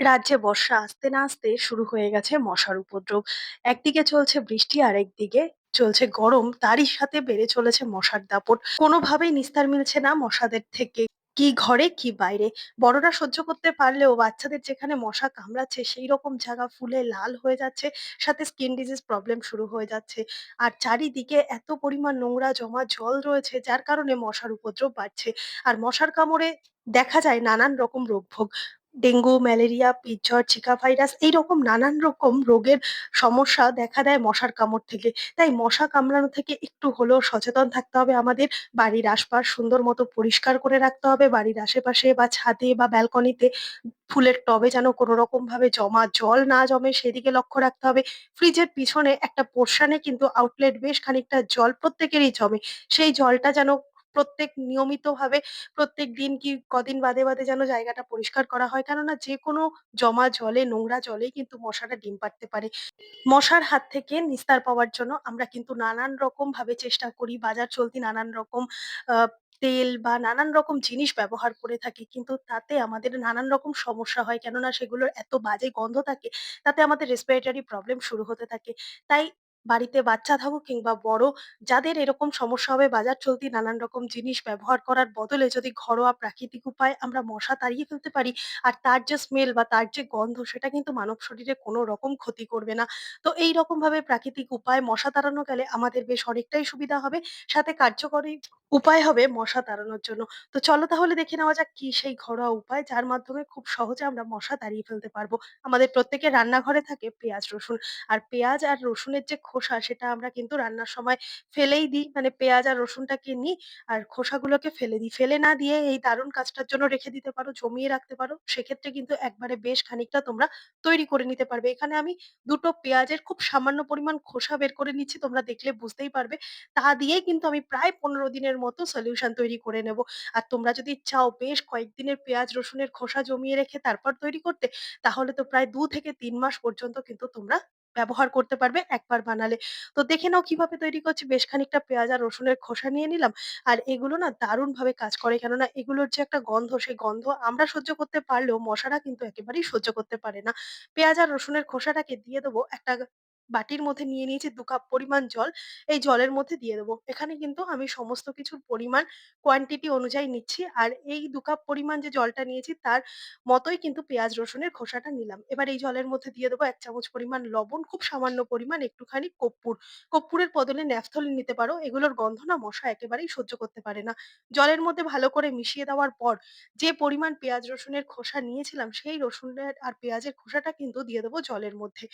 রাজ্যে বর্ষা আসতে না আসতে শুরু হয়ে গেছে মশার উপদ্রব। একদিকে চলছে বৃষ্টি আর একদিকে চলছে গরম। তারই সাথে বেড়ে চলেছে মশার দাপট। কোনোভাবেই নিস্তার মিলছে না মশাদের থেকে। কি ঘরে, কি বাইরে। বড়রা সহ্য করতে পারলেও বাচ্চাদের যেখানে মশা কামড়াচ্ছে সেই রকম জায়গা ফুলে লাল হয়ে যাচ্ছে। সাথে স্কিন ডিজিজ প্রবলেম শুরু হয়ে যাচ্ছে। আর চারিদিকে এত পরিমাণ নোংরা জমা জল রয়েছে, যার কারণে মশার উপদ্রব বাড়ছে। আর মশার কামড়ে দেখা যায় নানান রকম রোগভোগ। ডেঙ্গু, ম্যালেরিয়া, পিচজ্বর, জিকা ভাইরাস এইরকম নানান রকম রোগের সমস্যা দেখা দেয় মশার কামড় থেকে। তাই মশা কামড়ানো থেকে একটু হলেও সচেতন থাকতে হবে আমাদের। বাড়ির আশপাশ সুন্দর মতো পরিষ্কার করে রাখতে হবে। বাড়ির আশেপাশে বা ছাদে বা ব্যালকনিতে ফুলের টবে যেন কোনো রকম ভাবে জমা জল না জমে সেদিকে লক্ষ্য রাখতে হবে। ফ্রিজের পিছনে একটা পোরশন কিন্তু আউটলেট বেশ খানিকটা জল প্রত্যেকেরই জমে। সেই জলটা যেন প্রত্যেক নিয়মিতভাবে প্রত্যেকদিন কি কদিন বাদে, বাদে যেন জায়গাটা পরিষ্কার করা হয়। কেননা যেকোনো জমা জলে, নোংরা জলেই কিন্তু মশারা ডিম পাড়তে পারে। মশার হাত থেকে নিস্তার পাওয়ার জন্য আমরা কিন্তু নানান রকম ভাবে চেষ্টা করি। বাজার চলতি নানান রকম তেল বা নানান রকম জিনিস ব্যবহার করে থাকি। কিন্তু তাতে আমাদের নানান রকম সমস্যা হয়। কেননা সেগুলোর এত বাজে গন্ধ থাকে, তাতে আমাদের রেসপিরেটরি প্রবলেম শুরু হতে থাকে। তাই বাড়িতে বাচ্চা থাকুক কিংবা বড়, যাদের এরকম সমস্যা হবে বাজার চলতি নানান রকম জিনিস ব্যবহার করার বদলে যদি ঘরোয়া প্রাকৃতিক উপায়ে আমরা মশা তাড়িয়ে ফেলতে পারি, আর তার যে স্মেল বা তার যে গন্ধ সেটা কিন্তু মানব শরীরে কোনো রকম ক্ষতি করবে না। তো এইরকমভাবে প্রাকৃতিক উপায়ে মশা তাড়ানো গেলে আমাদের বেশ অনেকটাই সুবিধা হবে। সাথে কার্যকরী উপায় হবে মশা তাড়ানোর জন্য। তো চলো তাহলে দেখে নেওয়া যাক কি সেই ঘরোয়া উপায় যার মাধ্যমে খুব সহজে আমরা মশা তাড়িয়ে ফেলতে পারব। আমাদের প্রত্যেকের রান্নাঘরে থাকে পেঁয়াজ, রসুন। আর পেঁয়াজ আর রসুনের যে খোসা সেটা আমরা কিন্তু রান্নার সময় ফেলেই দিই। মানে পেঁয়াজ আর রসুনটাকে নিই আর খোসাগুলোকে ফেলে দিই। ফেলে না দিয়ে এই দারুণ কাজটার জন্য রেখে দিতে পারো, জমিয়ে রাখতে পারো। সেক্ষেত্রে কিন্তু একবারে বেশ খানিকটা তোমরা তৈরি করে নিতে পারবে। এখানে আমি দুটো পেঁয়াজের খুব সামান্য পরিমাণ খোসা বের করে নিচ্ছি। তোমরা দেখলে বুঝতেই পারবে। তা দিয়েই কিন্তু আমি প্রায় ১৫ দিনের মতো সলিউশন তৈরি করে নেব। আর তোমরা যদি চাও বেশ কয়েকদিনের পেঁয়াজ, রসুনের খোসা জমিয়ে রেখে তারপর তৈরি করতে, তাহলে তো প্রায় দু থেকে তিন মাস পর্যন্ত কিন্তু তোমরা ব্যবহার করতে পারবে একবার বানালে। তো দেখে নাও কীভাবে তৈরি করছি। বেশ খানিকটা পেঁয়াজ আর রসুনের খোসা নিয়ে নিলাম। আর এগুলো না দারুণভাবে কাজ করে। কেননা এগুলোর যে একটা গন্ধ, সেই গন্ধ আমরা সহ্য করতে পারলেও মশারা কিন্তু একেবারেই সহ্য করতে পারে না। পেঁয়াজ আর রসুনের খোসাটাকে দিয়ে দেবো একটা বাটির মধ্যে নিয়ে নিয়েছি দু কাপ পরিমাণ জল। এই জলের মধ্যে দিয়ে দেবো। এখানে কিন্তু আমি সমস্ত কিছুর পরিমাণ কোয়ান্টিটি অনুযায়ী নিচ্ছি। আর এই দু কাপ পরিমাণ যে জলটা নিয়েছি তার মতোই কিন্তু পেঁয়াজ রসুনের খোসাটা নিলাম। এবার এই জলের মধ্যে দিয়ে দেবো এক চামচ পরিমাণ লবণ, খুব সামান্য পরিমাণ একটুখানি কর্পূর। কর্পূরের বদলে ন্যাপথলিন নিতে পারো। এগুলোর গন্ধ না মশা একেবারেই সহ্য করতে পারে না। জলের মধ্যে ভালো করে মিশিয়ে দেওয়ার পর যে পরিমাণ পেঁয়াজ রসুনের খোসা নিয়েছিলাম সেই রসুনের আর পেঁয়াজের খোসাটা কিন্তু দিয়ে দেবো জলের মধ্যে।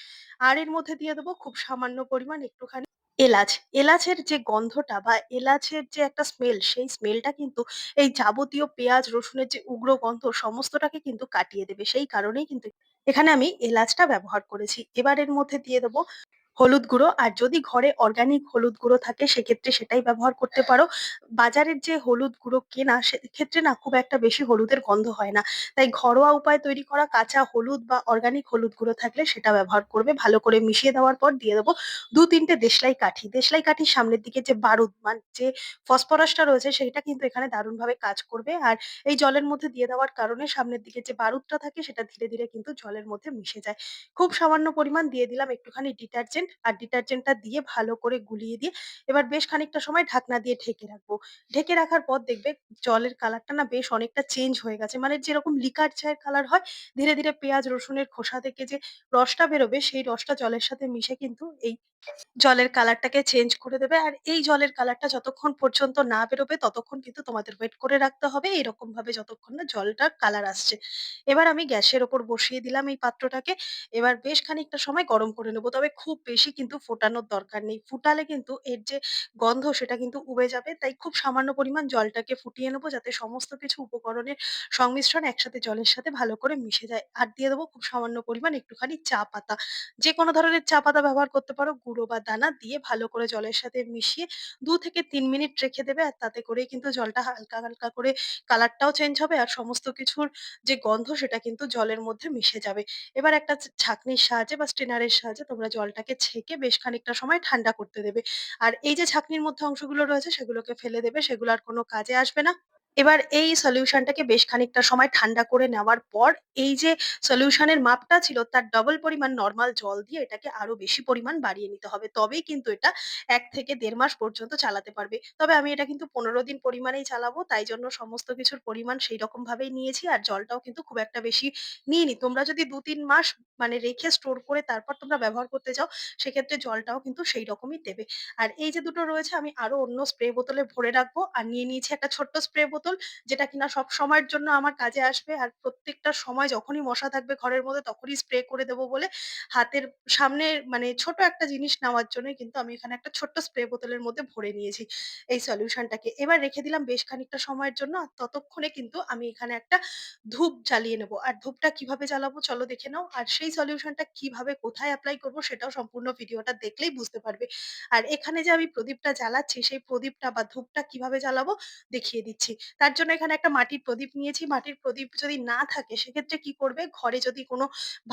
আর এর মধ্যে দিয়ে দেবো খুব সামান্য পরিমাণ একটুখানি এলাচ। এলাচের যে গন্ধটা বা এলাচের যে একটা স্মেল সেই স্মেলটা কিন্তু এই যাবতীয় পেঁয়াজ, রসুনের যে উগ্র গন্ধ, সমস্তটাকে কিন্তু কাটিয়ে দেবে। সেই কারণেই কিন্তু এখানে আমি এলাচটা ব্যবহার করেছি। এবার এর মধ্যে দিয়ে দেবো হলুদ গুঁড়ো। আর যদি ঘরে অর্গানিক হলুদ গুঁড়ো থাকে সেক্ষেত্রে সেটাই ব্যবহার করতে পারো। বাজারের যে হলুদ গুঁড়ো কেনা সেক্ষেত্রে না খুব একটা বেশি হলুদের গন্ধ হয় না। তাই ঘরোয়া উপায়ে তৈরি করা কাঁচা হলুদ বা অর্গানিক হলুদ গুঁড়ো থাকলে সেটা ব্যবহার করবে। ভালো করে মিশিয়ে দেওয়ার পর দিয়ে দেবো দু তিনটে দেশলাই কাঠি। দেশলাই কাঠির সামনের দিকে যে বারুদ মানে যে ফসফরাসটা রয়েছে সেটা কিন্তু এখানে দারুণভাবে কাজ করবে। আর এই জলের মধ্যে দিয়ে দেওয়ার কারণে সামনের দিকে যে বারুদটা থাকে সেটা ধীরে, ধীরে কিন্তু জলের মধ্যে মিশে যায়। খুব সামান্য পরিমাণ দিয়ে দিলাম একটুখানি ডিটারজেন্ট। আর ডিটারজেন্টটা দিয়ে ভালো করে গুলিয়ে দিয়ে এবার বেশ খানিকটা সময় ঢাকনা দিয়ে ঢেকে রাখব। ঢেকে রাখার পর দেখবে জলের কালারটা না বেশ অনেকটা চেঞ্জ হয়ে গেছে। মানে যেরকম লিকার চায়ের কালার হয়, ধীরে, ধীরে পেঁয়াজ রসুনের খোসা থেকে যে রসটা বেরোবে সেই রসটা জলের সাথে মিশে কিন্তু এই জলের কালারটাকে চেঞ্জ করে দেবে। আর এই জলের কালারটা যতক্ষণ পর্যন্ত না বেরোবে ততক্ষণ কিন্তু তোমাদের ওয়েট করে রাখতে হবে এরকম ভাবে যতক্ষণ না জলটার কালার আসছে। এবার আমি গ্যাসের ওপর বসিয়ে দিলাম এই পাত্রটাকে। এবার বেশ খানিকটা সময় গরম করে নেব তবে খুব বেশি কিন্তু ফোটানোর দরকার নেই। ফুটালে কিন্তু এর যে গন্ধ সেটা কিন্তু উবে যাবে। তাই খুব সামান্য পরিমাণ জলটাকে ফুটিয়ে নেব যাতে সমস্ত কিছু উপকরণের সংমিশ্রণ একসাথে জলের সাথে ভালো করে মিশে যায়। আর দিয়ে দেবো খুব সামান্য পরিমাণ একটুখানি চা পাতা। যেকোনো ধরনের চা পাতা ব্যবহার করতে পারো, গুঁড়ো বা দানা দিয়ে ভালো করে জলের সাথে মিশিয়ে দু থেকে তিন মিনিট রেখে দেবে। আর তাতে করেই কিন্তু জলটা হালকা, হালকা করে কালারটাও চেঞ্জ হবে আর সমস্ত কিছুর যে গন্ধ সেটা কিন্তু জলের মধ্যে মিশে যাবে। এবার একটা ছাঁকনির সাহায্যে বা স্ট্রেনার এর সাহায্যে তোমরা জলটাকে ছেঁকে বেশ খানিকটা সময় ঠান্ডা করতে দেবে। আর এই যে ছাঁকনির মধ্যে অংশগুলো রয়েছে সেগুলোকে ফেলে দেবে। সেগুলো আর কোনো কাজে আসবে না। এবার এই সলিউশনটাকে বেশ খানিকটা সময় ঠান্ডা করে নেওয়ার পর এই যে সলিউশনের মাপটা ছিল তার ডবল পরিমাণ নর্মাল জল দিয়ে এটাকে আরও বেশি পরিমাণ বাড়িয়ে নিতে হবে। তবেই কিন্তু এটা এক থেকে দেড় মাস পর্যন্ত চালাতে পারবে। তবে আমি এটা কিন্তু ১৫ দিন পরিমাণেই চালাবো। তাই জন্য সমস্ত কিছুর পরিমাণ সেইরকম ভাবেই নিয়েছি। আর জলটাও কিন্তু খুব একটা বেশি নিইনি। তোমরা যদি ২-৩ মাস মানে রেখে স্টোর করে তারপর তোমরা ব্যবহার করতে চাও, সেক্ষেত্রে জলটাও কিন্তু সেই রকমই দেবে। আর এই যে দুটো রয়েছে আমি আরও অন্য স্প্রে বোতলে ভরে রাখব। আর নিয়ে নিয়েছি একটা ছোট্ট স্প্রে বোতল যেটা কিনা সব সময়ের জন্য আমার কাজে আসবে। আর প্রত্যেকটা সময় যখনই মশা থাকবে ঘরের মধ্যে, তখনই স্প্রে করে দেবো বলে হাতের সামনে মানে ছোট একটা জিনিস নেওয়ার জন্যই কিন্তু আমি এখানে একটা ছোট্ট স্প্রে বোতলের মধ্যে ভরে নিয়েছি এই সলিউশনটাকে। এবার রেখে দিলাম বেশ খানিকটা সময়ের জন্য। আর ততক্ষণে কিন্তু আমি এখানে একটা ধূপ জ্বালিয়ে নেব। আর ধূপটা কীভাবে জ্বালাবো চলো দেখে নাও। আর সেই সলিউশনটা কীভাবে কোথায় অ্যাপ্লাই করব সেটাও সম্পূর্ণ ভিডিওটা দেখলেই বুঝতে পারবে। আর এখানে যে আমি প্রদীপটা জ্বালাচ্ছি, সেই প্রদীপটা বা ধূপটা কীভাবে জ্বালাবো দেখিয়ে দিচ্ছি। তার জন্য এখানে একটা মাটির প্রদীপ নিয়েছি। মাটির প্রদীপ যদি না থাকে সেক্ষেত্রে কি করবে ঘরে যদি কোনো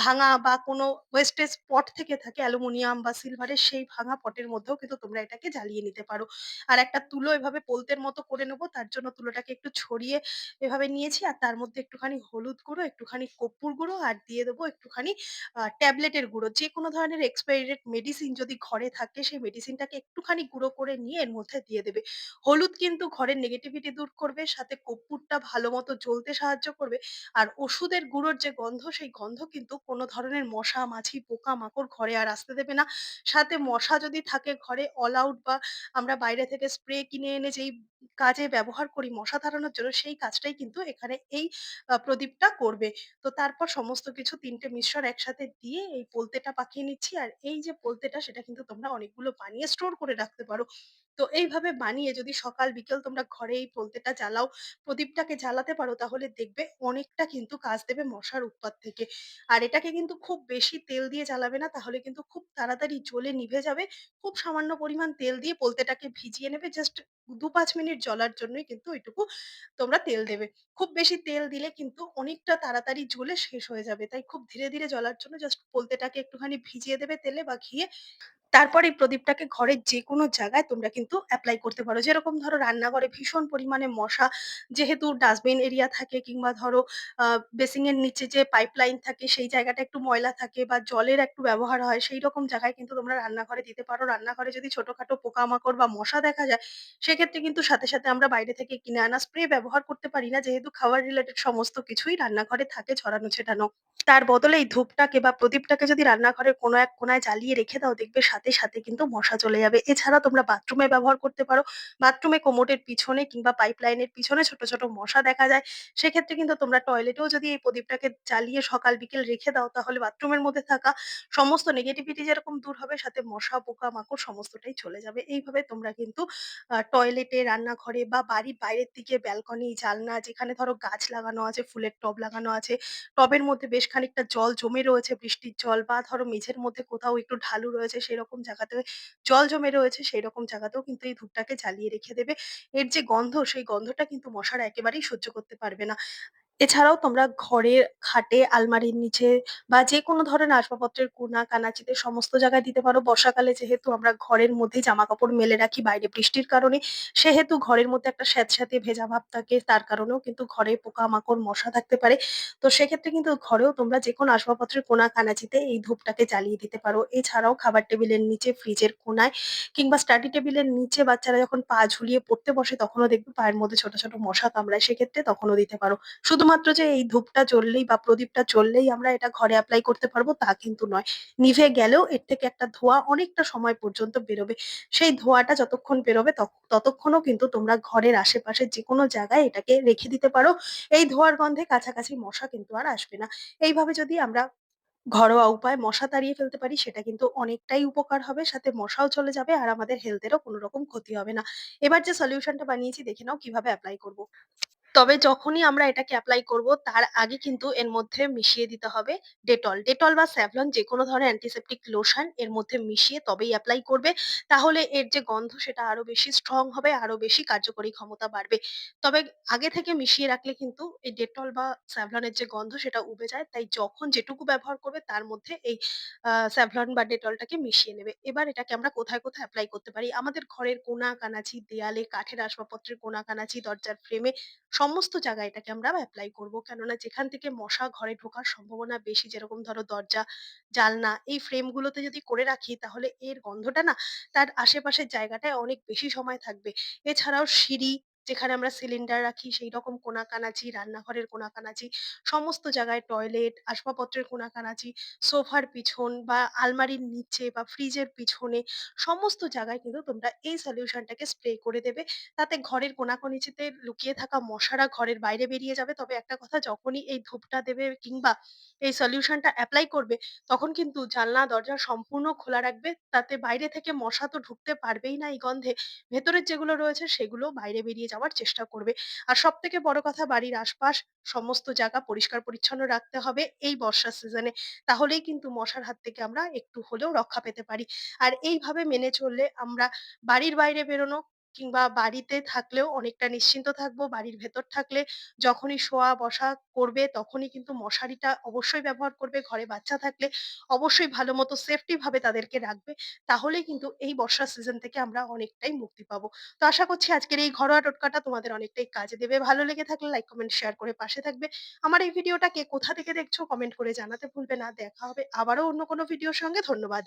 ভাঙা বা কোনো ওয়েস্টেজ পট থেকে থাকে অ্যালুমিনিয়াম বা সিলভারের সেই ভাঙা পটের মধ্যেও কিন্তু তোমরা এটাকে জ্বালিয়ে নিতে পারো। আর একটা তুলো এভাবে পোলতের মতো করে নেব। তার জন্য তুলোটাকে একটু ছড়িয়ে এভাবে নিয়েছি আর তার মধ্যে একটুখানি হলুদ গুঁড়ো, একটুখানি কর্পূর গুঁড়ো আর দিয়ে দেবো একটুখানি ট্যাবলেটের গুঁড়ো। যে কোনো ধরনের এক্সপায়ারি ডেট মেডিসিন যদি ঘরে থাকে সেই মেডিসিনটাকে একটুখানি গুঁড়ো করে নিয়ে এর মধ্যে দিয়ে দেবে। হলুদ কিন্তু ঘরের নেগেটিভিটি দূর করবে, সাথে কর্পূরটা ভালো মতো জ্বলতে সাহায্য করবে। আর ওষুধের গুঁড়োর যে গন্ধ, সেই গন্ধ কিন্তু কোনো ধরনের মশা, মাছি, পোকামাকড় ঘরে আর আসতে দেবে না। সাথে মশা যদি থাকে ঘরে অল আউট বা আমরা বাইরে থেকে স্প্রে কিনে এনে যেই কাজে ব্যবহার করি মশা তাড়ানোর জন্য, সেই কাজটাই কিন্তু এখানে এই প্রদীপটা করবে। তো তারপর সমস্ত কিছু ৩ টে মিশ্রণ একসাথে দিয়ে এই পোলতেটা পাকিয়ে নিচ্ছি। আর এই যে পোলতেটা সেটা কিন্তু তোমরা অনেকগুলো বানিয়ে স্টোর করে রাখতে পারো। তো এইভাবে বানিয়ে যদি সকাল বিকেল তোমরা ঘরে এই পোলতেটা জ্বালাও, প্রদীপটাকে জ্বালাতে পারো তাহলে দেখবে অনেকটা কিন্তু কাজ দেবে মশার উৎপাত থেকে। আর এটাকে কিন্তু খুব বেশি তেল দিয়ে জ্বালাবে না তাহলে কিন্তু খুব তাড়াতাড়ি জ্বলে নিভে যাবে। খুব সামান্য পরিমাণ তেল দিয়ে পোলতেটাকে ভিজিয়ে নেবে জাস্ট ২-৫ মিনিট জ্বলার জন্যই কিন্তু ওইটুকু তোমরা তেল দেবে। খুব বেশি তেল দিলে কিন্তু অনেকটা তাড়াতাড়ি জ্বলে শেষ হয়ে যাবে। তাই খুব ধীরে, ধীরে জ্বলার জন্য জাস্ট পোলতেটাকে একটুখানি ভিজিয়ে দেবে তেলে বা ঘিয়ে। তারপর এই প্রদীপটাকে ঘরের যেকোনো জায়গায় তোমরা কিন্তু অ্যাপ্লাই করতে পারো। যেরকম ধরো রান্নাঘরে ভীষণ পরিমাণে মশা, যেহেতু ডাস্টবিন এরিয়া থাকে কিংবা ধরো এর নিচে যে পাইপলাইন থাকে সেই জায়গাটা একটু ময়লা থাকে বা জলের একটু ব্যবহার হয়, সেইরকম জায়গায় কিন্তু তোমরা রান্নাঘরে দিতে পারো। রান্নাঘরে যদি ছোটখাটো পোকামাকড় বা মশা দেখা যায়, সেক্ষেত্রে কিন্তু সাথে, সাথে আমরা বাইরে থেকে কিনে আনা স্প্রে ব্যবহার করতে পারি না। যেহেতু খাবার রিলেটেড সমস্ত কিছুই রান্নাঘরে থাকে ছড়ানো ছেটানো তার বদলে এই ধূপটাকে বা প্রদীপটাকে যদি রান্নাঘরের কোনো এক কোণায় জ্বালিয়ে রেখে দাও দেখবে সাথে, সাথে সাথে কিন্তু মশা চলে যাবে। এছাড়া তোমরা বাথরুমে ব্যবহার করতে পারো। বাথরুমে কোমোটের পিছনে কিংবা পাইপ পাইপলাইনের পিছনে ছোট, ছোট মশা দেখা যায়। সেক্ষেত্রে কিন্তু তোমরা টয়লেটেও যদি এই প্রদীপটাকে জ্বালিয়ে সকাল বিকেল রেখে দাও তাহলে বাথরুমের মধ্যে থাকা সমস্ত নেগেটিভিটি যেরকম দূর হবে সাথে মশা, পোকামাকড় সমস্তটাই চলে যাবে। এইভাবে তোমরা কিন্তু টয়লেটে, রান্নাঘরে বা বাড়ির বাইরের দিকে ব্যালকনি, জালনা যেখানে ধরো গাছ লাগানো আছে, ফুলের টব লাগানো আছে টবের মধ্যে বেশ খানিকটা জল জমে রয়েছে বৃষ্টির জল বা ধরো মেঝের মধ্যে কোথাও একটু ঢালু রয়েছে সেরকম জায়গাতে জল জমে রয়েছে সেই রকম জায়গাতেও কিন্তু এই ধূপটাকে জ্বালিয়ে রেখে দেবে। এর যে গন্ধ, সেই গন্ধটা কিন্তু মশারা একেবারেই সহ্য করতে পারবে না। এছাড়াও তোমরা ঘরের খাটে, আলমারির নিচে বা যেকোনো ধরনের আসবাবপত্রের কোনা কানাচিতে সমস্ত জায়গায় দিতে পারো। বর্ষাকালে যেহেতু আমরা ঘরের মধ্যেই জামাকাপড় মেলে রাখি বাইরে বৃষ্টির কারণে, সেহেতু ঘরের মধ্যে একটা স্যাঁতস্যাঁতে ভেজা ভাব থাকে তার কারণেও কিন্তু ঘরে পোকামাকড়, মশা থাকতে পারে। তো সেক্ষেত্রে কিন্তু ঘরেও তোমরা যেকোনো আসবাবপত্রের কোনা কানাচিতে এই ধূপটাকে জ্বালিয়ে দিতে পারো। এছাড়াও খাবার টেবিলের নিচে, ফ্রিজের কোনায় কিংবা স্টাডি টেবিলের নিচে বাচ্চারা যখন পা ঝুলিয়ে পড়তে বসে তখনও দেখবে পায়ের মধ্যে ছোট, ছোট মশা কামড়ায় সেক্ষেত্রে তখনও দিতে পারো। শুধুমাত্র যে এই ধূপটা জ্বললেই বা প্রদীপটা জ্বললেই আমরা এটা ঘরে অ্যাপ্লাই করতে পারব, তা কিন্তু নয়। নিভে গেলেও এর থেকে একটা ধোঁয়া অনেকটা সময় পর্যন্ত বেরোবে। সেই ধোঁয়াটা যতক্ষণ বেরোবে ততক্ষণও কিন্তু তোমরা ঘরের আশেপাশে যেকোনো জায়গায় এটাকে রেখে দিতে পারো। এই ধোঁয়ার গন্ধে কাছাকাছি মশা কিন্তু আর আসবে না। এইভাবে যদি আমরা ঘরোয়া উপায়ে মশা তাড়িয়ে ফেলতে পারি, সেটা কিন্তু অনেকটাই উপকার হবে। সাথে মশাও চলে যাবে আর আমাদের হেলথ এরও কোনো রকম ক্ষতি হবে না। এবার যে সলিউশনটা বানিয়েছি, দেখে নাও কীভাবে অ্যাপ্লাই করব। তবে যখনই আমরা এটাকে অ্যাপ্লাই করব তার আগে কিন্তু এর মধ্যে মিশিয়ে দিতে হবে ডেটল। ডেটল বা স্যাভলন যেকোনো ধরনের অ্যান্টিসেপ্টিক লোশন এর মধ্যে মিশিয়ে তবেই অ্যাপ্লাই করবে। তাহলে এর যে গন্ধ সেটা আরও বেশি স্ট্রং হবে, আরও বেশি কার্যকরী ক্ষমতা বাড়বে। তবে আগে থেকে মিশিয়ে রাখলে কিন্তু এই ডেটল বা স্যাভলনের যে গন্ধ সেটা উবে যায়। তাই যখন যেটুকু ব্যবহার করবে তার মধ্যে এই স্যাভলন বা ডেটলটাকে মিশিয়ে নেবে। এবার এটাকে আমরা কোথায়, কোথায় অ্যাপ্লাই করতে পারি? আমাদের ঘরের কোনা কানাচি, দেয়ালে, কাঠের আসবাবপত্রের কোনা কানাচি, দরজার ফ্রেমে সমস্ত জায়গায় এটাকে আমরা অ্যাপ্লাই করব কেননা যেখান থেকে মশা ঘরে ঢোকার সম্ভাবনা বেশি যেরকম ধরো দরজা, জালনা এই ফ্রেমগুলোতে যদি করে রাখি তাহলে এর গন্ধটা না তার আশেপাশের জায়গাটায় অনেক বেশি সময় থাকবে। এছাড়াও সিঁড়ি যেখানে আমরা সিলিন্ডার রাখি সেই সেইরকম কোণাকানাচি, রান্নাঘরের কোণাকানাচি, সমস্ত জায়গায় টয়লেট, আসবাবপত্রের কোণাকানাচি, সোফার পিছন বা আলমারির নিচে বা ফ্রিজের পিছনে সমস্ত জায়গায় কিন্তু তোমরা এই সলিউশনটাকে স্প্রে করে দেবে। তাতে ঘরের কোণাকনিচিতে লুকিয়ে থাকা মশারা ঘরের বাইরে বেরিয়ে যাবে। তবে একটা কথা যখনই এই ধূপটা দেবে কিংবা এই সলিউশনটা অ্যাপ্লাই করবে তখন কিন্তু জানলা দরজা সম্পূর্ণ খোলা রাখবে। তাতে বাইরে থেকে মশা তো ঢুকতে পারবেই না এই গন্ধে। ভেতরের যেগুলো রয়েছে সেগুলো বাইরে বেরিয়ে যাওয়ার চেষ্টা করবে। আর সব থেকে বড় কথা, বাড়ির আশপাশ সমস্ত জায়গা পরিষ্কার-পরিচ্ছন্ন রাখতে হবে এই বর্ষার সিজনে। তাহলেই কিন্তু মশার হাত থেকে আমরা একটু হলেও রক্ষা পেতে পারি। আর এইভাবে মেনে চললে আমরা বাড়ির বাইরে বেরোনো কিংবা বাড়িতে থাকলেও অনেকটা নিশ্চিন্ত থাকব। বাড়ির ভেতর থাকলে যখনই শোয়া বসা করবে তখনই কিন্তু মশারিটা অবশ্যই ব্যবহার করবে। ঘরে বাচ্চা থাকলে অবশ্যই ভালো মতো সেফটি ভাবে তাদেরকে রাখবে। তাহলেই কিন্তু এই বর্ষার সিজন থেকে আমরা অনেকটাই মুক্তি পাবো। তো আশা করছি আজকের এই ঘরোয়া টোটকাটা তোমাদের অনেকটাই কাজে দেবে। ভালো লেগে থাকলে লাইক, কমেন্ট, শেয়ার করে পাশে থাকবে। আমার এই ভিডিওটা কে কোথা থেকে দেখছ কমেন্ট করে জানাতে ভুলবে না। দেখা হবে আবারও অন্য কোনো ভিডিওর সঙ্গে। ধন্যবাদ।